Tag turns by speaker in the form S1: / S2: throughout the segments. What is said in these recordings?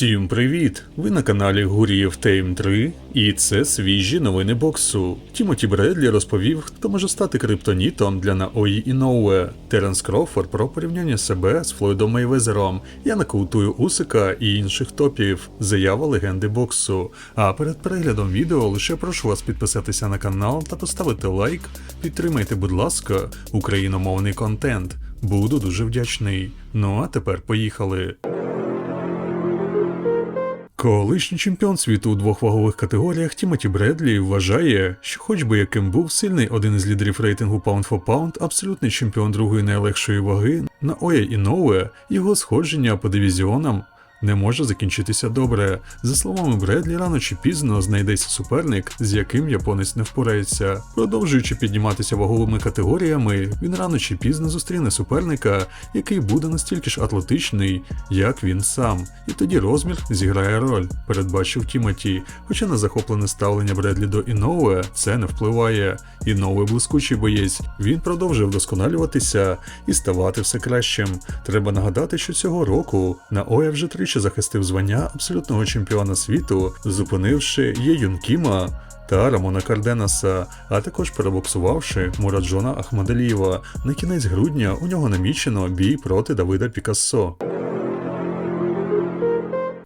S1: Всім привіт! Ви на каналі Гурієв Тейм 3, і це свіжі новини боксу. Тімоті Бредлі розповів, хто може стати криптонітом для Наої Іноуе. Теренс Крофорд про порівняння себе з Флойдом Мейвезером. Я нокаутую Усика і інших топів. Заява легенди боксу. А перед переглядом відео лише прошу вас підписатися на канал та поставити лайк. Підтримайте, будь ласка, україномовний контент. Буду дуже вдячний. Ну а тепер поїхали. Колишній чемпіон світу у двох вагових категоріях Тімоті Бредлі вважає, що хоч би яким був сильний один із лідерів рейтингу Pound for Pound, абсолютний чемпіон другої найлегшої ваги на Оя Іноуе, його сходження по дивізіонам не може закінчитися добре. За словами Бредлі, рано чи пізно знайдеться суперник, з яким японець не впорається. Продовжуючи підніматися ваговими категоріями, він рано чи пізно зустріне суперника, який буде настільки ж атлетичний, як він сам. І тоді розмір зіграє роль, передбачив Тімоті. Хоча на захоплене ставлення Бредлі до Іноуе це не впливає. Іноуе блискучий боєць. Він продовжує вдосконалюватися і ставати все кращим. Треба нагадати, що цього року Наоя вже тричі захистив звання абсолютного чемпіона світу, зупинивши Єюн Кіма та Рамона Карденаса, а також перебоксувавши Мураджона Ахмадалієва. На кінець грудня у нього намічено бій проти Давида Пікассо.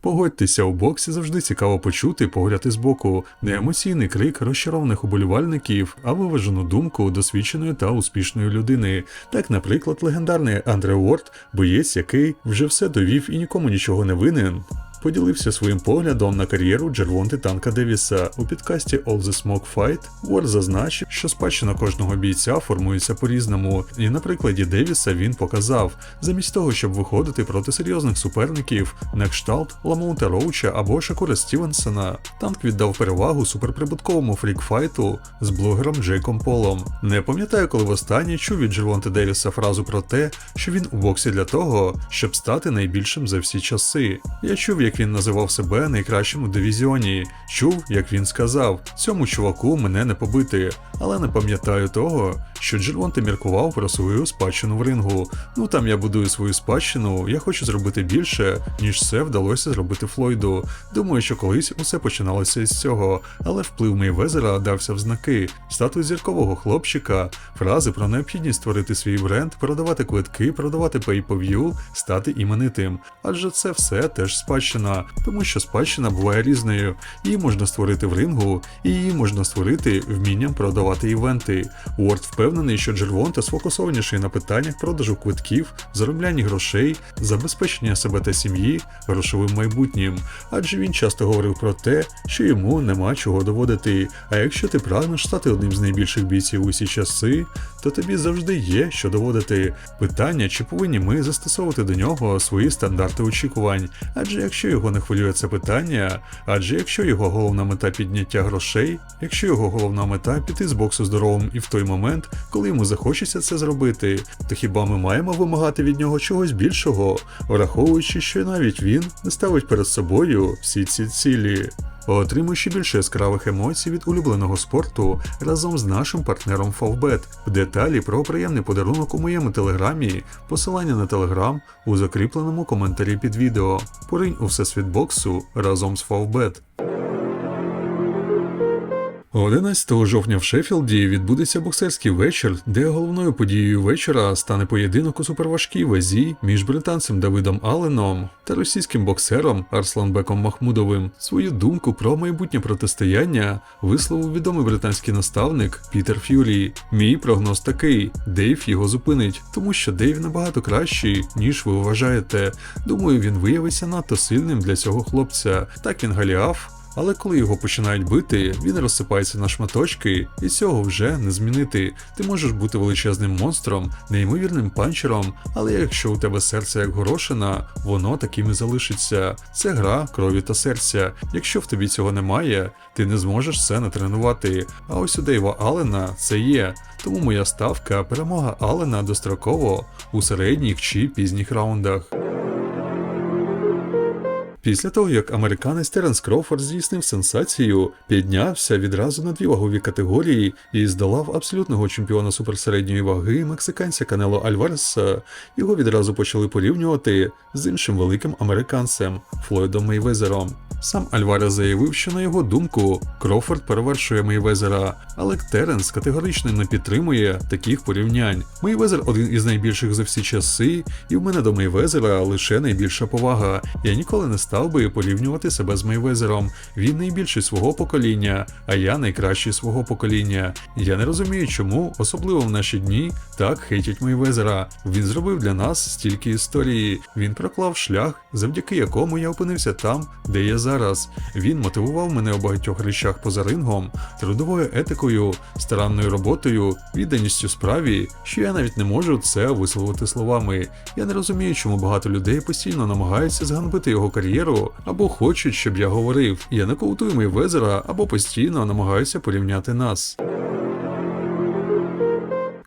S1: Погодьтеся, у боксі завжди цікаво почути погляд із боку, не емоційний крик розчарованих уболівальників, а виважену думку досвідченої та успішної людини. Так, наприклад, легендарний Андре Уорд, боєць, який вже все довів і нікому нічого не винен. Поділився своїм поглядом на кар'єру Джервонти Танка Девіса у підкасті All the Smoke Fight. Уорд зазначив, що спадщина кожного бійця формується по-різному, і на прикладі Девіса він показав, замість того, щоб виходити проти серйозних суперників, на кшталт Ламоута Роуча або Шакура Стівенсона, танк віддав перевагу суперприбутковому фрікфайту з блогером Джейком Полом. Не пам'ятаю, коли востаннє чув від Джервонти Девіса фразу про те, що він у боксі для того, щоб стати найбільшим за всі часи. Я чув, як він називав себе найкращим у дивізіоні. Чув, як він сказав: цьому чуваку мене не побити. Але не пам'ятаю того, що Джервонте міркував про свою спадщину в рингу. Ну там я будую свою спадщину, я хочу зробити більше, ніж це вдалося зробити Флойду. Думаю, що колись усе починалося із цього, але вплив Мейвезера дався в знаки, статус зіркового хлопчика, фрази про необхідність створити свій бренд, продавати квитки, продавати pay-per-view, стати іменитим. Адже це все теж спадщина, тому що спадщина буває різною. Її можна створити в рингу, і її можна створити вмінням продавати івенти. Уорд впевнений, що Джервонта сфокусованіший на питаннях продажу квитків, заробляння грошей, забезпечення себе та сім'ї грошовим майбутнім, адже він часто говорив про те, що йому нема чого доводити. А якщо ти прагнеш стати одним з найбільших бійців усі часи, то тобі завжди є що доводити. Питання, чи повинні ми застосовувати до нього свої стандарти очікувань, адже якщо його не хвилює це питання, адже якщо його головна мета підняття грошей, якщо його головна мета піти з боксу здоровим і в той момент, коли йому захочеться це зробити, то хіба ми маємо вимагати від нього чогось більшого, враховуючи, що навіть він не ставить перед собою всі ці цілі. Отримуй ще більше яскравих емоцій від улюбленого спорту разом з нашим партнером Favbet. Деталі про приємний подарунок у моєму телеграмі, посилання на телеграм у закріпленому коментарі під відео. Поринь у всесвіт боксу разом з Favbet. 11 жовтня в Шеффілді відбудеться боксерський вечір, де головною подією вечора стане поєдинок у суперважкій вазі між британцем Давидом Алленом та російським боксером Арсланбеком Махмудовим. Свою думку про майбутнє протистояння висловив відомий британський наставник Пітер Ф'юрі. Мій прогноз такий: Дейв його зупинить, тому що Дейв набагато кращий, ніж ви вважаєте. Думаю, він виявиться надто сильним для цього хлопця. Так він Галіаф. Але коли його починають бити, він розсипається на шматочки, і цього вже не змінити. Ти можеш бути величезним монстром, неймовірним панчером, але якщо у тебе серце як горошина, воно таким і залишиться. Це гра крові та серця. Якщо в тобі цього немає, ти не зможеш це натренувати. А ось у Дейва Аллена це є. Тому моя ставка перемога Аллена достроково у середніх чи пізніх раундах. Після того, як американець Теренс Крофорд здійснив сенсацію, піднявся відразу на дві вагові категорії і здолав абсолютного чемпіона суперсередньої ваги мексиканця Канело Альвареса, його відразу почали порівнювати з іншим великим американцем Флойдом Мейвезером. Сам Альварес заявив, що на його думку Крофорд перевершує Мейвезера, але Теренс категорично не підтримує таких порівнянь. Мейвезер один із найбільших за всі часи, і в мене до Мейвезера лише найбільша повага. Я ніколи не став би порівнювати себе з Мейвезером. Він найбільший свого покоління, а я найкращий свого покоління. Я не розумію, чому, особливо в наші дні, так хейтять Мейвезера. Він зробив для нас стільки історії. Він проклав шлях, завдяки якому я опинився там, де я зараз. Він мотивував мене у багатьох речах поза рингом, трудовою етикою, старанною роботою, відданістю справі, що я навіть не можу це висловити словами. Я не розумію, чому багато людей постійно намагаються зганбити його кар'єру або хочуть, щоб я говорив. Я не ковтую Мейвезера або постійно намагаюся порівняти нас.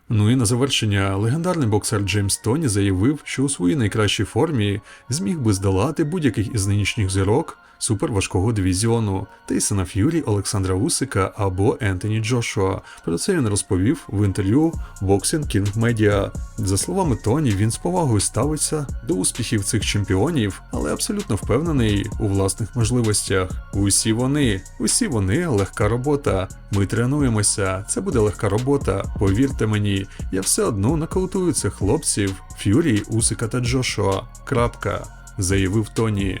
S1: Ну і на завершення, легендарний боксер Джеймс Тоні заявив, що у своїй найкращій формі зміг би здолати будь-яких із нинішніх зірок суперважкого дивізіону Тейсона Ф'юрі, Олександра Усика або Ентоні Джошуа. Про це він розповів в інтерв'ю Boxing King Media. За словами Тоні, він з повагою ставиться до успіхів цих чемпіонів, але абсолютно впевнений у власних можливостях. Усі вони, усі вони легка робота. Ми тренуємося, це буде легка робота. Повірте мені, я все одно нокаутую цих хлопців Ф'юрі, Усика та Джошуа. Крапка. Заявив Тоні.